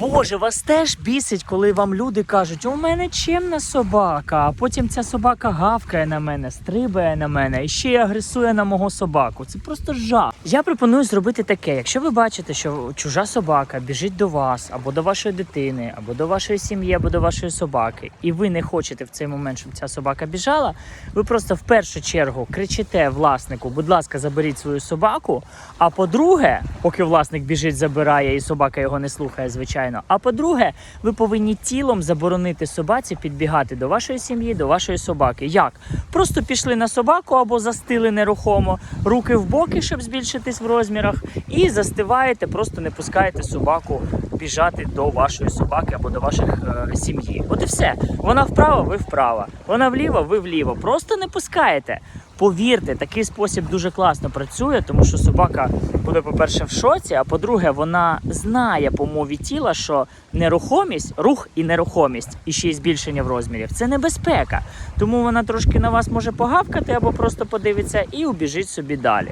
Боже, вас теж бісить, коли вам люди кажуть, у мене чемна собака, а потім ця собака гавкає на мене, стрибає на мене і ще й агресує на мого собаку. Це просто жах. Я пропоную зробити таке: якщо ви бачите, що чужа собака біжить до вас або до вашої дитини, або до вашої сім'ї, або до вашої собаки, і ви не хочете в цей момент, щоб ця собака біжала, ви просто в першу чергу кричите власнику, будь ласка, заберіть свою собаку. А по-друге, поки власник біжить, забирає і собака його не слухає, звичайно. А по-друге, ви повинні тілом заборонити собаці підбігати до вашої сім'ї, до вашої собаки. Як? Просто пішли на собаку або застили нерухомо, руки в боки, щоб збільшитись в розмірах, і застиваєте, просто не пускаєте собаку біжати до вашої собаки або до ваших е, сім'ї. От і все. Вона вправо, ви вправо. Вона вліво, ви вліво. Просто не пускаєте. Повірте, такий спосіб дуже класно працює, тому що собака буде, по-перше, в шоці, а по-друге, вона знає по мові тіла, що нерухомість, рух і нерухомість, і ще й збільшення в розмірів це небезпека. Тому вона трошки на вас може погавкати або просто подивиться і убіжить собі далі.